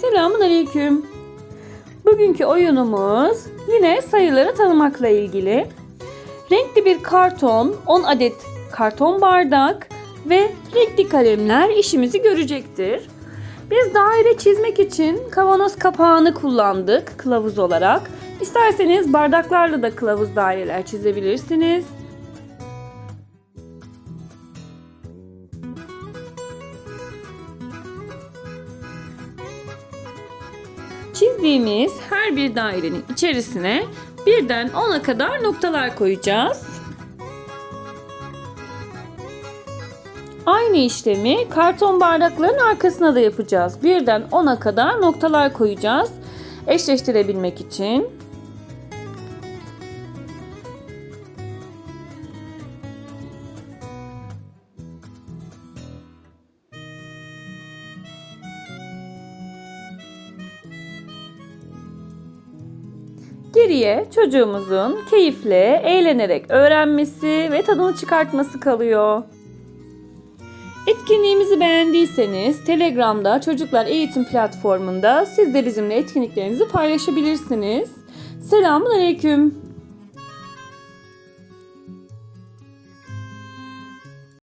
Selamun Aleyküm. Bugünkü oyunumuz yine sayıları tanımakla ilgili. Renkli bir karton, 10 adet karton bardak ve renkli kalemler işimizi görecektir. Biz daire çizmek için kavanoz kapağını kullandık kılavuz olarak. İsterseniz bardaklarla da kılavuz daireler çizebilirsiniz. Çizdiğimiz her bir dairenin içerisine birden 10'a kadar noktalar koyacağız. Aynı işlemi karton bardakların arkasına da yapacağız. Birden 10'a kadar noktalar koyacağız. Eşleştirebilmek için. Geriye çocuğumuzun keyifle, eğlenerek öğrenmesi ve tadını çıkartması kalıyor. Etkinliğimizi beğendiyseniz Telegram'da Çocuklar Eğitim Platformu'nda siz de bizimle etkinliklerinizi paylaşabilirsiniz. Selamun Aleyküm.